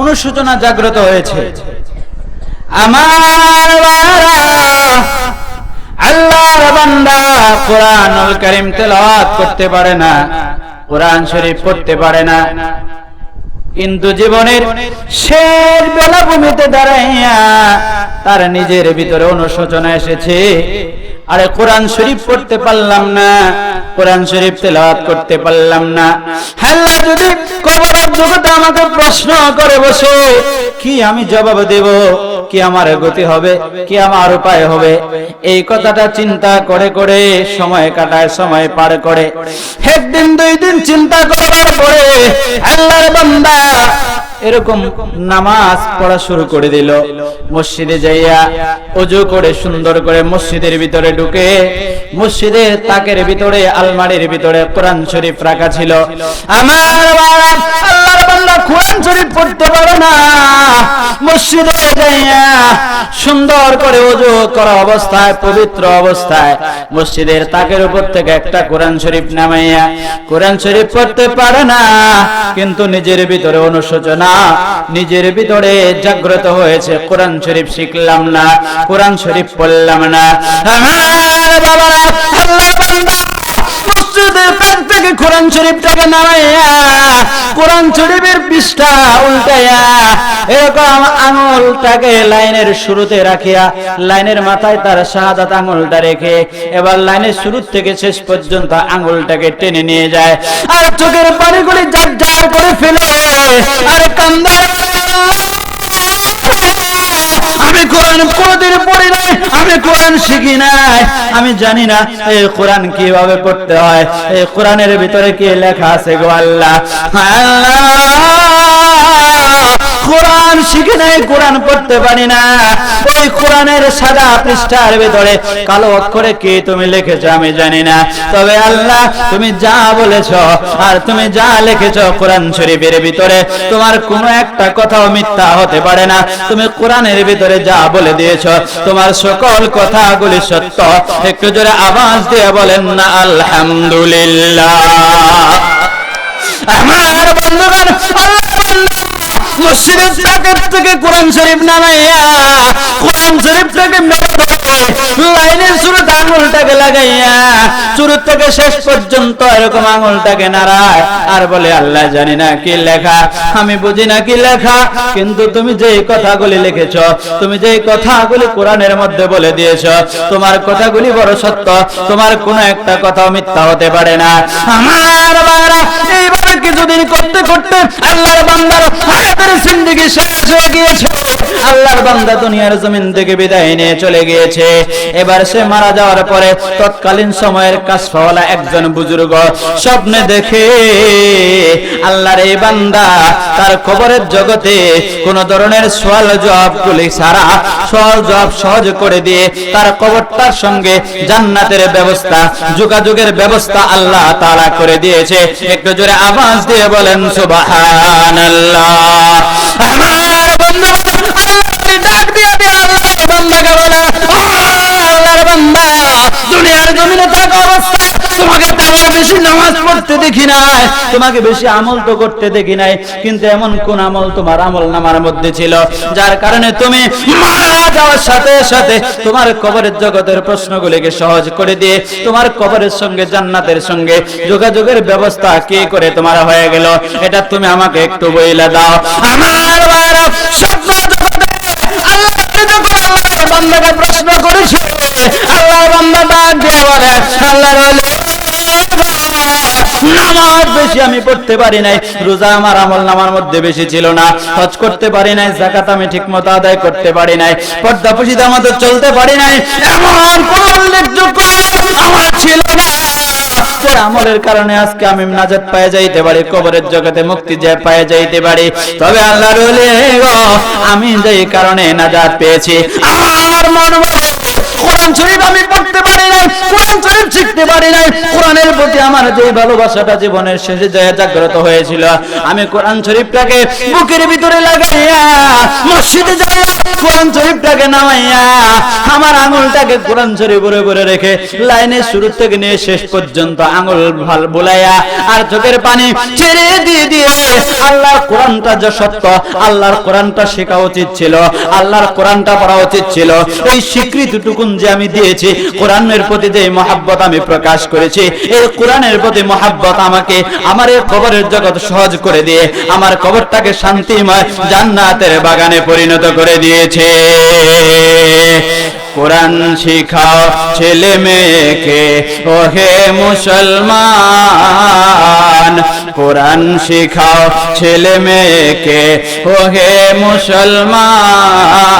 অনুশোচনা জাগ্রত হয়েছে। আমার আল্লাহর বান্দা কোরআনুল তেলাওয়াত করতে পারে না, কোরআন শরীফ পড়তে পারে না। কিন্তু জীবনের শেষ বেলাভূমিতে দাঁড়াইয়া তার নিজের ভিতরে অনুশোচনা এসেছে। আরে কোরআন শরীফ পড়তে পারলাম না, কোরআন শরীফ তেলাওয়াত করতে পারলাম না। আল্লাহ যদি কবরের আমাকে প্রশ্ন করে বসে। কি আমি জবাব দেব? কি আমার গতি হবে? কি আমার উপায় হবে? এই কথাটা চিন্তা করে করে সময় কাটায়, সময় পার করে। একদিন, দুই দিন চিন্তা করার পরে আল্লাহর বান্দা এরকম নামাজ পড়া শুরু করে দিল। মসজিদে যাইয়া অজু করে, সুন্দর করে মসজিদের ভিতরে ঢুকে মসজিদের তাকের ভিতরে, আলমারির ভিতরে কোরআন শরীফ রাখা ছিল। আমার কোরআন শরীফ পড়তে পারে না। মসজিদে যাইয়া সুন্দর করে অজু করা অবস্থায়, পবিত্র অবস্থায় মসজিদের তাকের উপর থেকে একটা কোরআন শরীফ নামাইয়া, কোরআন শরীফ পড়তে পারে না, কিন্তু নিজের ভিতরে অনুশোচনা, নিজের ভিতরে জাগ্রত হয়েছে, কোরআন শরীফ শিখলাম না, কোরআন শরীফ পড়লাম না। আমার বাবারা কোরআন শরীফটাকে নামাইয়া কোরআন শরীফের পৃষ্ঠা উল্টাইয়া, এরকম আঙুলটাকে লাইনের শুরুতে রাখিয়া, লাইনের মাথায় তার শাহাদাত আঙুলটা রেখে, এবার লাইনের শুরু থেকে শেষ পর্যন্ত আঙুলটাকে টেনে নিয়ে যায়। আর চোখের পানিগুলি জার জার করে ফেলে, আর কান্দার আমি কোরআন কোনদিন পড়ি নাই, আমি কোরআন শিখি নাই। আমি জানি না এই কোরআন কীভাবে পড়তে হয়, এই কোরআনের ভিতরে কি লেখা আছে গো আল্লাহ? আল্লাহ! কোরআন শিখে নাই, কোরআন পড়তে পারি না। ওই কোরআনের সাদা পৃষ্ঠার ভিতরে কালো অক্ষরে কি তুমি লিখেছো আমি জানি না। তবে আল্লাহ, তুমি যা বলেছ আর তুমি যা লিখেছো কোরআন শরীফের ভিতরে, তোমার কোনো একটা কথাও মিথ্যা হতে পারে না। তুমি কোরআনের ভিতরে যা বলে দিয়েছ, তোমার সকল কথাগুলি সত্য। একটু জোরে আওয়াজ দিয়ে বলেন, না, আলহামদুলিল্লাহ। আমার বন্ধুগণ, আল্লাহ মসজিদের থেকে কোরআন শরীফ নামাইয়া, কোরআন লাইনের আঙুলটাকে লাগাইয়া থেকে শেষ পর্যন্ত এরকম আঙুলটাকে নাড়ায়। আর বলে, আল্লাহ জানি না কি লেখা, আমি বুঝি না কি লেখা, কিন্তু তুমি যেই কথাগুলি লিখেছ, তুমি যেই কথাগুলি কোরআনের মধ্যে বলে দিয়েছ, তোমার কথাগুলি বড় সত্য, তোমার কোনো একটা কথাও মিথ্যা হতে পারে না। আমার বাবারা এইভাবে যদি করতে করতে আল্লাহর বান্দার হায়াতের সিন্দিকে শেষ হয়ে গিয়েছে আল্লাহর বান্দা দুনিয়ার জমিন থেকে বিদায় নিয়ে চলে গিয়েছে। এবার সে মারা যাওয়ার পরে তৎকালীন সময়ের কাশফাওয়ালা একজন বুজুর্গ স্বপ্নে দেখে আল্লাহর এই বান্দা তার কবরের জগতে কোন ধরনের সোয়াল জবাব গুলি সারা সহজ জবাব সহজ করে দিয়ে তার কবরটার সঙ্গে জান্নাতের ব্যবস্থা, যোগাযোগের ব্যবস্থা আল্লাহ তাআলা করে দিয়েছে। একটু জোরে আওয়াজ দিয়ে বলেন, সুবহানাল্লাহ। জগতের প্রশ্নগুলিকে সহজ করে দিয়ে, তোমার কবরের সঙ্গে জান্নাতের সঙ্গে যোগাযোগের ব্যবস্থা কে করে তোমার হয়ে গেল? এটা তুমি আমাকে একটু বইলে দাও। আমার বান্দাকে প্রশ্ন করেছে আল্লাহ বান্দা ডাক দিয়ে বলে, আল্লাহ নামাজ বেশি আমি পড়তে পারি নাই, রোজা আমার আমল নামার মধ্যে বেশি ছিল না, হজ করতে পারি নাই জাকাত আমি ঠিক মতো আদায় করতে পারি নাই, পর্দা পুষিতে আমাদের চলতে পারি নাই। এমন কোন উল্লেখযোগ্য আমার ছিল আমলের কারণে আজকে আমি নাজাত পায়ে যাইতে পারি, কবরের জগতে মুক্তি যে পায়ে যাইতে পারি। তবে আল্লাহ রলে আমি যেই কারণে নাজাত পেয়েছি, আমার মন কোরআন শরীফ আমি পড়তে পারি নাই কোরআন শরীফ শিখতে পারি নাই কোরআনের প্রতি আমার যে ভালোবাসাটা জীবনের শেষে যায় জাগ্রত হয়েছিল, আমি কোরআন শরীফটাকে বুকের ভিতরে লাগাইয়া মসজিদে যাইয়া কোরআন শরীফটাকে নামাইয়া আমার আঙুলটাকে কোরআন শরীফ উপরে উপরে রেখে লাইনের শুরু থেকে নিয়ে শেষ পর্যন্ত আঙুল ভালো বোলাইয়া আর চোখের পানি ছেড়ে দিয়ে দিয়ে আল্লাহর কোরআনটা যে সত্য, আল্লাহর কোরআনটা শেখা উচিত ছিল, আল্লাহর কোরআনটা পড়া উচিত ছিল। এই স্বীকৃতিটুকুন যে আমি দিয়েছি, কোরআনের প্রতি যে মহাব্বত আমি প্রকাশ করেছি, এই কোরআনের প্রতি মহাব্বত আমাকে আমার এই কবরের জগৎ সহজ করে দিয়ে, আমার কবরটাকে শান্তিময় জান্নাতের বাগানে পরিণত করে দিয়েছে। কোরআন শিখাও ছেলে মেয়েকে, ওহে মুসলমান। কোরআন শিখাও ছেলে মেয়েকে, ওহে মুসলমান।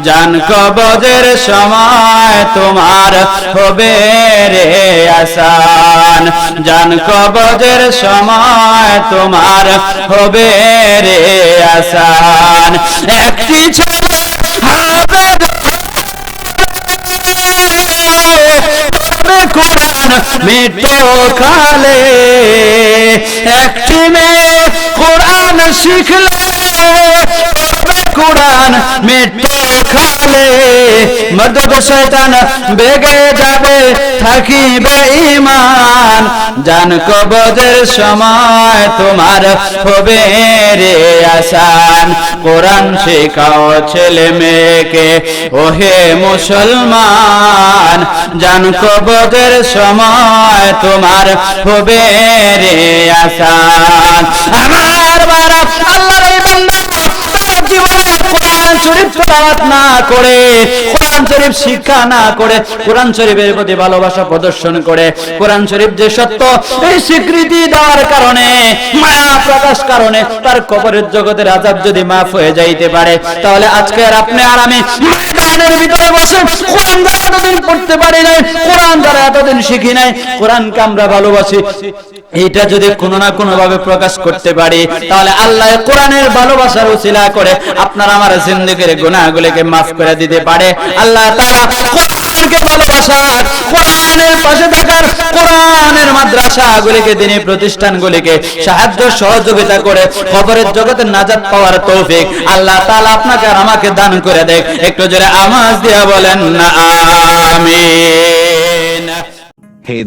জান কবজের সময় তোমার হবে রে আসান। জান কবজের সময় তোমার হবে রে আসান। একটি মিটো খালে একটি মেয়ে কোরআন শিখলে কোরআন মিটো খালে মদত শয়তান বেগে যাবে, থাকিবে ইমান জান কবজের সময় তোমার হবে রে আসান। কোরআন শেখাও ছেলে মেয়েকে, ওহে মুসলমান। জান কবজের সময় তোমার হবে রে আসান। আমার শরীফ তেলাওয়াত না করে, কোরআন শরীফ শিক্ষা না করে, কোরআন শরীফের প্রতি ভালোবাসা প্রদর্শন করে, কোরআন শরীফ যে সত্য, এই স্বীকৃতি দেওয়ার কারণে প্রকাশ কারণে তার কবরের জগতের আজাব যদি মাফ হয়ে যাইতে পারে, তাহলে আজকে আর আপনি আর আমি ময়দানের ভিতরে বসে কোরআন দ্বারা এতদিন পড়তে পারি নাই, কোরআন দ্বারা এতদিন শিখি নাই, কোরআনকে আমরা ভালোবাসি। এইটা যদি কোনো না কোনো ভাবে প্রকাশ করতে পারি, তাহলে আল্লাহ কোরআনের ভালোবাসার উসিলা করে আপনার আমার জিন্দগির গুনাহগুলিকে মাফ করে দিতে পারে। আল্লাহ তাআলা কোরআনকে ভালোবাসার কোরআনের পাশে থাকার কোরআনের মাদ্রাসাগুলিকে তিনি প্রতিষ্ঠানগুলিকে সাহায্য সহযোগিতা করে খবরের জগতে নাজাত পাওয়ার তৌফিক আল্লাহ তাআলা আপনাকে আর আমাকে দান করে দেখ। একটু জোরে আওয়াজ দিয়া বলেন না, আমিন।